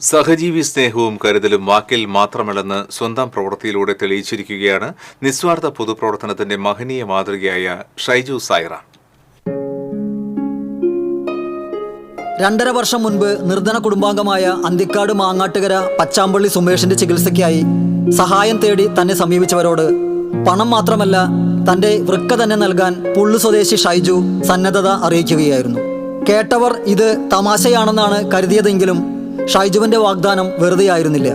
സഹജീവി സ്നേഹവും കരുതലും വാക്കിൽ മാത്രമല്ലെന്ന് സ്വന്തം പ്രവൃത്തിയിലൂടെ തെളിയിച്ചിരിക്കുകയാണ് നിസ്വാർത്ഥ പൊതുപ്രവർത്തനത്തിന്റെ മഹനീയ മാതൃകയായ ഷൈജു സായിറ. രണ്ടര വർഷം മുൻപ് നിർധന കുടുംബാംഗമായ അന്തിക്കാട് മാങ്ങാട്ടുകര പച്ചാമ്പള്ളി സുമേഷിന്റെ ചികിത്സയ്ക്കായി സഹായം തേടി തന്നെ സമീപിച്ചവരോട് പണം മാത്രമല്ല തന്റെ വൃക്ക തന്നെ നൽകാൻ പുള്ളു സ്വദേശി ഷൈജു സന്നദ്ധത അറിയിക്കുകയായിരുന്നു. കേട്ടവർ ഇത് തമാശയാണെന്നാണ് കരുതിയതെങ്കിലും ഷൈജുവിന്റെ വാഗ്ദാനം വെറുതെയായിരുന്നില്ല.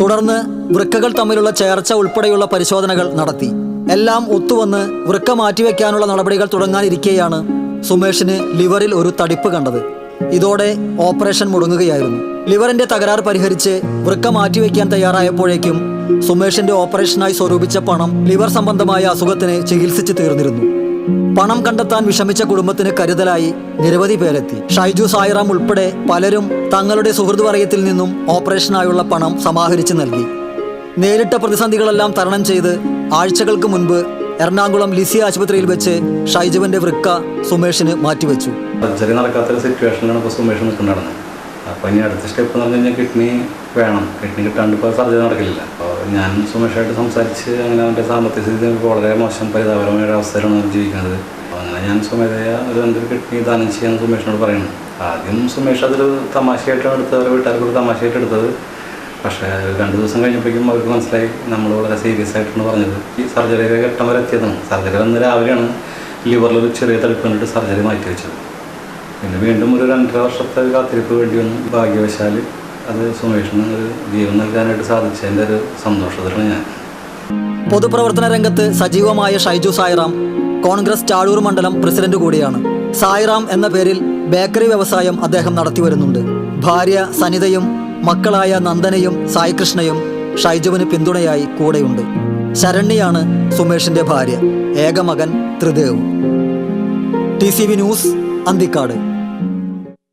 തുടർന്ന് വൃക്കകൾ തമ്മിലുള്ള ചേർച്ച ഉൾപ്പെടെയുള്ള പരിശോധനകൾ നടത്തി. എല്ലാം ഒത്തുവന്ന് വൃക്ക മാറ്റിവെക്കാനുള്ള നടപടികൾ തുടങ്ങാനിരിക്കെയാണ് സുമേഷിന് ലിവറിൽ ഒരു തടിപ്പ് കണ്ടത്. ഇതോടെ ഓപ്പറേഷൻ മുടങ്ങുകയായിരുന്നു. ലിവറിന്റെ തകരാർ പരിഹരിച്ച് വൃക്ക മാറ്റിവെക്കാൻ തയ്യാറായപ്പോഴേക്കും സുമേഷിന്റെ ഓപ്പറേഷനായി സ്വരൂപിച്ച പണം ലിവർ സംബന്ധമായ അസുഖത്തിന് ചികിത്സിച്ച് തീർന്നിരുന്നു. പണം കണ്ടെത്താൻ വിഷമിച്ച കുടുംബത്തിന് കരുതലായി നിരവധി പേരെത്തി. ഷൈജു സായിറാം ഉൾപ്പെടെ പലരും തങ്ങളുടെ സുഹൃത്ത് വലയത്തിൽ നിന്നും ഓപ്പറേഷനായുള്ള പണം സമാഹരിച്ചു നൽകി. നേരിട്ട പ്രതിസന്ധികളെല്ലാം തരണം ചെയ്ത് ആഴ്ചകൾക്ക് മുൻപ് എറണാകുളം ലിസി ആശുപത്രിയിൽ വെച്ച് ഷൈജുവിന്റെ വൃക്ക സുമേഷിന് മാറ്റിവെച്ചു. നടക്കാത്തൊരു സിറ്റുവേഷനിലാണ് സുമേഷ് അപ്പോൾ ഇനി അടുത്ത സ്റ്റെപ്പ് എന്ന് പറഞ്ഞു കഴിഞ്ഞാൽ കിഡ്നി വേണം. കിഡ്നി കിട്ടാണ്ട് ഇപ്പോൾ സർജറി നടക്കില്ല. അപ്പോൾ ഞാൻ സുമേഷായിട്ട് സംസാരിച്ച് അങ്ങനെ അവന്റെ സാമ്പത്തിക സ്ഥിതി വളരെ മോശം പരിതാപകരമായ ഒരു അവസ്ഥയിലാണ് ജീവിക്കുന്നത്. അങ്ങനെ ഞാൻ സുമേധയ ഒരു എന്തൊരു കിഡ്നി ദാനം ചെയ്യാൻ സുമേഷിനോട് പറയുന്നു ആദ്യം സുമേഷ് അതൊരു തമാശയായിട്ടാണ് എടുത്തത് അവരുടെ വീട്ടുകാർക്ക് ഒരു തമാശയായിട്ട് എടുത്തത്. പക്ഷേ രണ്ട് ദിവസം കഴിഞ്ഞപ്പോഴേക്കും അവർക്ക് മനസ്സിലായി നമ്മൾ വളരെ സീരിയസ് ആയിട്ടാണ് പറഞ്ഞത്. ഈ സർജറിയുടെ ഘട്ടം വരെ എത്തിയതാണ്. സർജറി വന്ന് രാവിലെയാണ് ലിവറിലൊരു ചെറിയ തടുപ്പ് കണ്ടിട്ട് സർജറി മാറ്റി വെച്ചത് പിന്നെ വീണ്ടും ഒരു രണ്ടര വർഷത്തെ കാത്തിരിപ്പ് വേണ്ടി വന്നു. ഭാഗ്യവശാൽ അത് സുമേഷിന് ഒരു ജീവൻ നൽകാനായിട്ട് സാധിച്ചതിന്റെ ഒരു സന്തോഷത്തിലാണ് ഞാൻ. പൊതുപ്രവർത്തന രംഗത്ത് സജീവമായ ഷൈജു സായിറാം കോൺഗ്രസ് ചാഴൂർ മണ്ഡലം പ്രസിഡന്റ് കൂടിയാണ്. സായിറാം എന്ന പേരിൽ ബേക്കറി വ്യവസായം അദ്ദേഹം നടത്തി വരുന്നുണ്ട്. ഭാര്യ സനിതയും മക്കളായ നന്ദനയും സായികൃഷ്ണയും ഷൈജുവിന് പിന്തുണയായി കൂടെയുണ്ട്. ശരണ്യാണ് സുമേഷിന്റെ ഭാര്യ ഏകമകൻ Tridev. T C V news Anthikad.